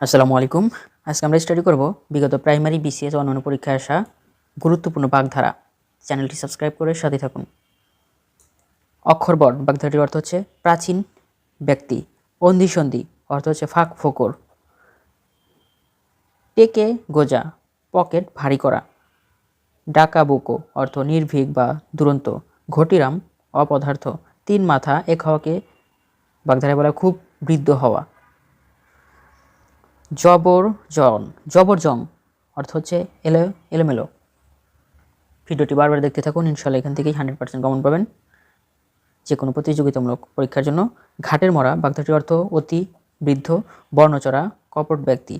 আসসালামু আলাইকুম। আজকে আমরা স্টাডি করব বিগত প্রাইমারি বিসিএস অন্যান্য পরীক্ষায় আসা গুরুত্বপূর্ণ বাগধারা। চ্যানেলটি সাবস্ক্রাইব করে সাথে থাকুন। অক্ষরবট বাগধারাটির অর্থ হচ্ছে প্রাচীন ব্যক্তি। অন্ধিসন্ধি, অর্থ হচ্ছে ফাঁক ফোকর। টেকে গোজা, পকেট ভারী করা। ডাকা বুকো, অর্থ নির্ভীক বা দুরন্ত। ঘটিরাম, অপদার্থ। তিন মাথা, এক হওয়াকে বাগধারায় বলা খুব বৃদ্ধ হওয়া। জবর জন, জবর জং, অর্থ হচ্ছে এলো, এলোমেলো। ভিডিওটি বারবার দেখতে থাকুন ইনশাল্লাহ এখান থেকেই হান্ড্রেড পার্সেন্ট কমন পাবেন। যে কোনো প্রতিযোগিতামূলক পরীক্ষার জন্য ঘাটের মরা বাগধাটির অর্থ অতি বৃদ্ধ, বর্ণচরা, কপট ব্যক্তি,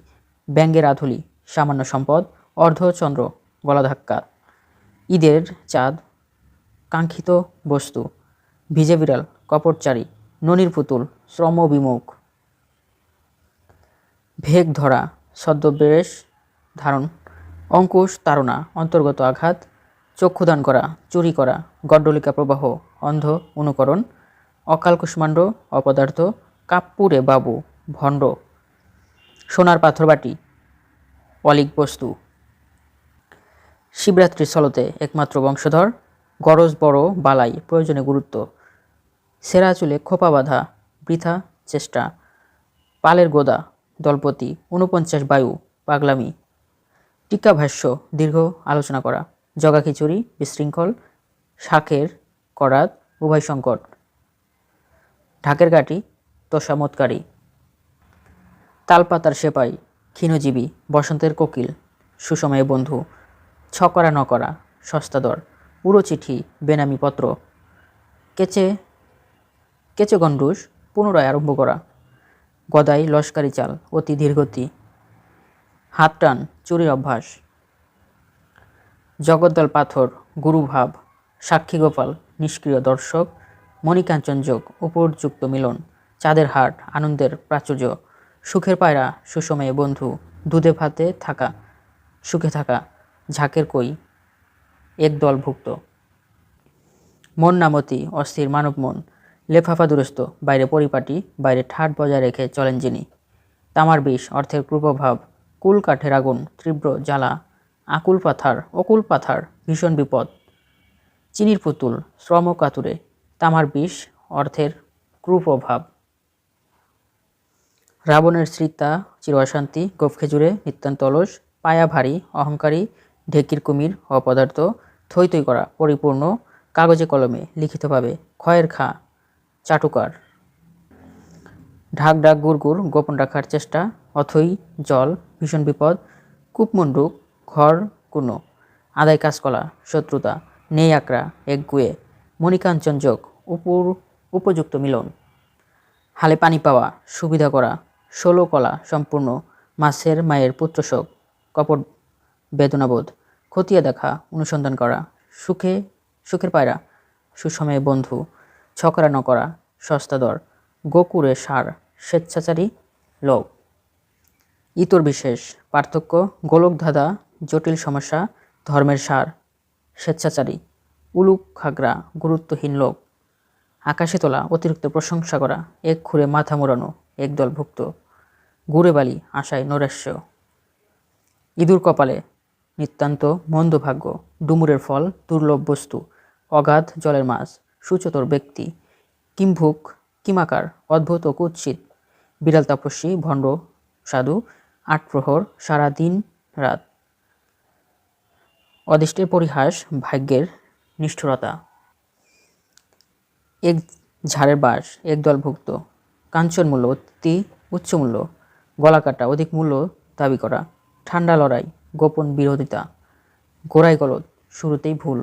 ব্যঙ্গের আধুলি, সামান্য সম্পদ অর্ধচন্দ্র গলা ধাক্কা। ঈদের চাঁদ, কাঙ্ক্ষিত বস্তু, ভিজে বিড়াল, কপটচারী, ননির পুতুল, শ্রম বিমুখ। ভেগ ধরা ছদ্মবেশ ধারণ, অঙ্কুশ তাড়না, অন্তর্গত আঘাত, চক্ষুদান করা, চুরি করা গড্ডলিকা প্রবাহ, অন্ধ, অনুকরণ, অকাল কুষ্মাণ্ড, অপদার্থ, কাপ্পুরে বাবু, ভণ্ড, সোনার পাথরবাটি, অলিক বস্তু। শিবরাত্রির চলতে একমাত্র বংশধর, গরজ বড় বালাই, প্রয়োজনে গুরুত্ব। সেরা চুলে খোপা বাঁধা, বৃথা চেষ্টা। পালের গোদা দলপতি ঊনপঞ্চাশ বায়ু, পাগলামি। টিকাভাষ্য দীর্ঘ আলোচনা করা। জগা খিচুড়ি, বিশৃঙ্খল, শাকের করাত, উভয় সংকট। ঢাকের গাটি তোষামতকারী তালপাতার সেপাই, ক্ষীণজীবী, বসন্তের কোকিল, সুসময়ে বন্ধু। ছকরা নকরা, সস্তা দর। পুরো চিঠি, বেনামি পত্র। কেচে কেচে গণ্ডুস পুনরায় আরম্ভ করা। গদাই লস্কারি চাল, অতি ধীরগতি। হাত টান চুরির অভ্যাস। জগদ্দল পাথর, গুরুভাব, সাক্ষী গোপাল, নিষ্ক্রিয় দর্শক, মণিকাঞ্চন যোগ, উপরযুক্ত মিলন, চাঁদের হাট, আনন্দের প্রাচুর্য, সুখের পায়রা, সুসময়ে বন্ধু, দুধে ভাতে থাকা, সুখে থাকা, ঝাঁকের কই একদল ভুক্ত মন নামতি, অস্থির মানব মন লেফাফা দুরস্ত বাইরে পরিপাটি, বাইরে ঠাট বজায় রেখে চলেন যিনি। তামার বিষ, অর্থের কুপ্রভাব কুল কাঠের আগুন, তীব্র জ্বালা, আকুল পাথার, অকুল পাথার, ভীষণ বিপদ। চিনির পুতুল, শ্রম কাতুরে, তামার বিষ, অর্থের ক্রুপ্রভাব রাবণের স্মৃতা চির অশান্তি গোপ খেজুরে নিত্যান্ত অলস, পায়া ভারী, অহংকারী, ঢেকির কুমির, অপদার্থ থই করা, পরিপূর্ণ, কাগজে কলমে, লিখিতভাবে, ক্ষয়ের খা চাটুকার। ঢাক ডাক গুড় গুড় গোপন রাখার চেষ্টা, অথই জল, ভীষণ বিপদ কূপমণ্ডুক ঘর কুনো, আদায় কাজকলা শত্রুতা, নেই আকড়া একগুয়ে মণিকাঞ্চন যোগ, উপর উপযুক্ত মিলন। হালে পানি পাওয়া, সুবিধা করা, ষোলো কলা সম্পূর্ণ, মাছের মায়ের পুত্রশোক কপট বেদনাবোধ, খতিয়ে দেখা, অনুসন্ধান করা, সুখে, সুখের পায়রা, সুসময়ে বন্ধু ছকরা ন করা সস্তা দর গোকুরে সার, স্বেচ্ছাচারী লোক। ইতর বিশেষ, পার্থক্য গোলকধাঁধা জটিল সমস্যা, ধর্মের সার, স্বেচ্ছাচারী, উলুক খাগড়া, গুরুত্বহীন লোক। আকাশে তোলা, অতিরিক্ত প্রশংসা করা, এক খুঁড়ে মাথা মোড়ানো, একদল ভুক্ত। গুড়ে বালি, আশায় নৈরাশ্য। ইঁদুর কপালে, নিতান্ত মন্দ ভাগ্য ডুমুরের ফল, দুর্লভ বস্তু, অগাধ জলের মাছ। সুচতর ব্যক্তি। কিম্ভুক কিমাকার অদ্ভুত ও কুৎসিত। বিড়াল তাপস্বী, ভণ্ড, সাধু, আট প্রহর, সারা দিন রাত। অদিষ্টের পরিহাস, ভাগ্যের নিষ্ঠুরতা। এক ঝাড়ের বাস এক দলভুক্ত কাঞ্চন মূল্য, অতি উচ্চ মূল্য। গলা কাটা, অধিক মূল্য দাবি করা। ঠান্ডা লড়াই, গোপন বিরোধিতা। গোড়ায় গলদ, শুরুতেই ভুল।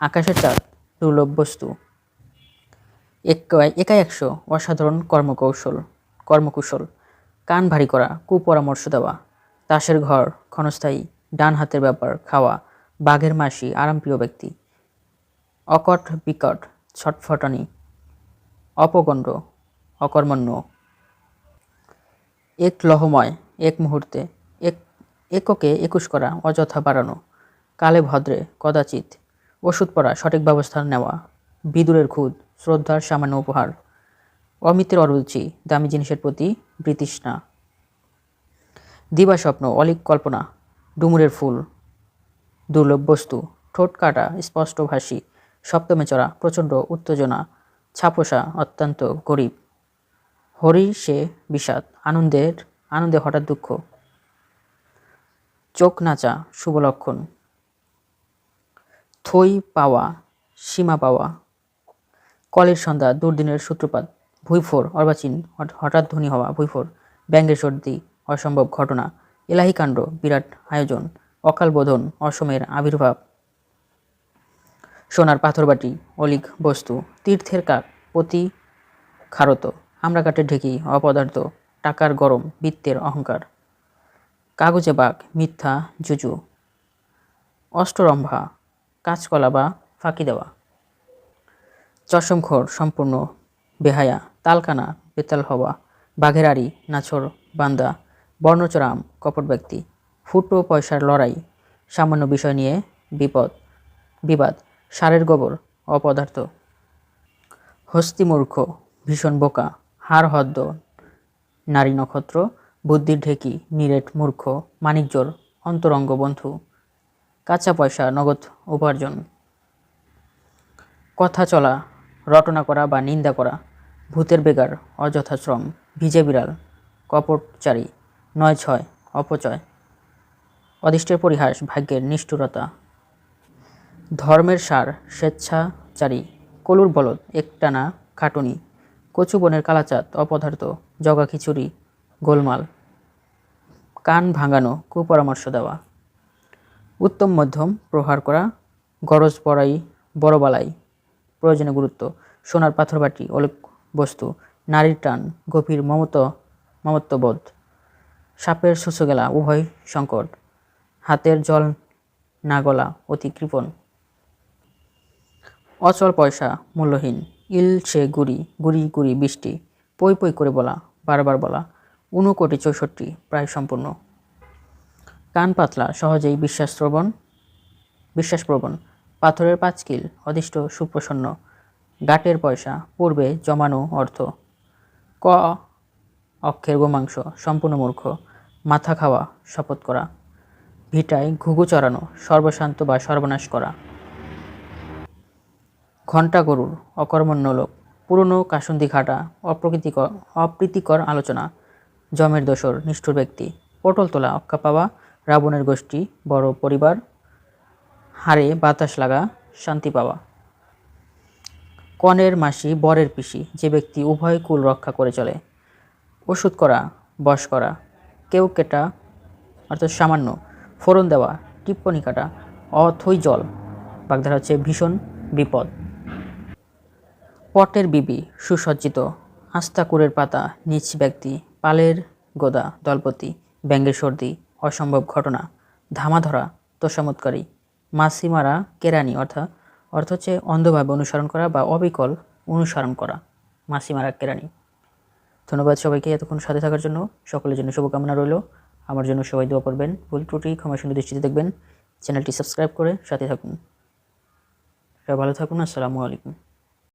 আকাশের চাঁদ, দুর্লভ বস্তু। একাই একশো অসাধারণ কর্মকৌশল, কর্মকুশল। কান ভারী করা, কুপরামর্শ দেওয়া, তাসের ঘর, ক্ষণস্থায়ী ডান হাতের ব্যাপার খাওয়া, বাঘের মাসি, আরামপ্রিয় ব্যক্তি। অকট বিকট, ছটফটানি, অপগণ্ড, অকর্মণ্য। এক লহময়, এক মুহূর্তে, এক এককে একুশ করা, অযথা বাড়ানো। কালে ভদ্রে, কদাচিৎ, ওষুধ পড়া সঠিক ব্যবস্থা নেওয়া, বিদুরের খুদ। শ্রদ্ধার সামান্য উপহার। অমিতের অরুচি, দামি জিনিসের প্রতি বৃতৃষ্ণা। দিবা স্বপ্ন, অলিক কল্পনা, ডুমুরের ফুল। দুর্লভ বস্তু, ঠোঁট কাটা স্পষ্টভাষী সপ্তমে চড়া, প্রচণ্ড উত্তেজনা, ছাপোষা, অত্যন্ত গরিব। হরি সে বিষাদ, আনন্দের, আনন্দে হঠাৎ দুঃখ। চোখ নাচা, শুভ লক্ষণ। থই পাওয়া, সীমা পাওয়া কলের সন্ধ্যা, দুর্দিনের সূত্রপাত, ভুইফোর, অর্বাচীন হঠাৎ ধ্বনি হওয়া, ভুইফোর, ব্যঙ্গের সর্দি, অসম্ভব ঘটনা এলাহিকাণ্ড বিরাট আয়োজন, অকাল বোধন, অসমের আবির্ভাব। সোনার পাথরবাটি, অলিক বস্তু, তীর্থের কাক পতি খারত আমরা কাঠের ঢেকি, অপদার্থ, টাকার গরম, বৃত্তের অহংকার। কাগজে বাঘ মিথ্যা, জুজু, অষ্টরম্ভা, কাঁচকলা বা ফাঁকি দেওয়া। চশমখোর সম্পূর্ণ বেহায়া, তালকানা, বেতাল হওয়া, বাঘের আড়ি, নাছর, বান্দা, বর্ণচরাম, কপট ব্যক্তি, ফুটো পয়সার লড়াই, সামান্য বিষয় নিয়ে বিপদ, বিবাদ, সারের গোবর, অপদার্থ হস্তিমূর্খ ভীষণ বোকা হার হদ্দ, নারী নক্ষত্র, বুদ্ধির ঢেকি, নিরেট মূর্খ মানিকজোর অন্তরঙ্গ বন্ধু, কাঁচা পয়সা, নগদ উপার্জন, কথা চলা রটনা করা বা নিন্দা করা, ভূতের বেগার অযথা শ্রম, ভিজে বিড়াল, কপটচারী, নয় ছয়, অপচয়। অদিষ্টের পরিহাস, ভাগ্যের নিষ্ঠুরতা। ধর্মের সার, স্বেচ্ছাচারী, কলুর বলদ, একটানা খাটুনি, কচু বনের কালাচাঁদ, অপদার্থ, জগা খিচুড়ি, গোলমাল। কান ভাঙানো, কুপরামর্শ দেওয়া। উত্তম মধ্যম, প্রহার করা, গরজ বড়াই বড় বালাই প্রয়োজনে গুরুত্ব। সোনার পাথরবাটি অলিক বস্তু, নারীর টান, গভীর মমত মমত্ববোধ। সাপের সুসগেলা উভয় সংকট। হাতের জল না গলা, অতি কৃপণ। অচল পয়সা, মূল্যহীন। ইল সে গুড়ি গুড়ি গুড়ি বৃষ্টি। পই পই করে বলা, বারবার বলা। ঊনকোটি চৌষট্টি, প্রায় সম্পূর্ণ। কান পাতলা, সহজেই বিশ্বাস শ্রবণ বিশ্বাসপ্রবণ। পাথরের পাঁচকিল অদিষ্ট সুপ্রসন্ন। গাটের পয়সা, পূর্বে জমানো অর্থ। ক, অক্ষের গোমাংস, সম্পূর্ণ মূর্খ। মাথা খাওয়া, শপথ করা। ভিটায় ঘুঘু চড়ানো, সর্বশান্ত বা সর্বনাশ করা। ঘণ্টা গরুর, অকর্মণ্য লোক। পুরনো কাসন্দি ঘাটা অপ্রকৃতিকর অপ্রীতিকর আলোচনা। জমের দোসর, নিষ্ঠুর ব্যক্তি। পটল তোলা, অক্কা পাওয়া, রাবণের গোষ্ঠী, বড় পরিবার। হাড়ে বাতাস লাগা শান্তি পাওয়া। কনের মাসি বরের পিসি, যে ব্যক্তি উভয় কুল রক্ষা করে চলে। ওষুধ করা বশ করা, কেউ কেটা, অর্থাৎ সামান্য ফোড়ন দেওয়া, টিপ্পনি কাটা, অথই জল। বাগধারা হচ্ছে ভীষণ বিপদ। পটের বিবি, সুসজ্জিত আস্তাকুরের পাতা নিচ ব্যক্তি, পালের গোদা, দলপতি, ব্যঙ্গের সর্দি, অসম্ভব ঘটনা, ধামাধরা তোষামতকারী মাসি মারা কেরানি অর্থাৎ, অর্থ হচ্ছে অন্ধভাবে অনুসরণ করা বা অবিকল অনুসরণ করা, মাসিমারা কেরানি। ধন্যবাদ সবাইকে এতক্ষণ সাথে থাকার জন্য। সকলের জন্য শুভকামনা রইল। আমার জন্য সবাই দোয়া করবেন। ভুল ত্রুটি, ক্ষমা সুন্দর দৃষ্টিতে দেখবেন। চ্যানেলটি সাবস্ক্রাইব করে সাথে থাকুন। সবাই ভালো থাকুন। আসসালামু আলাইকুম।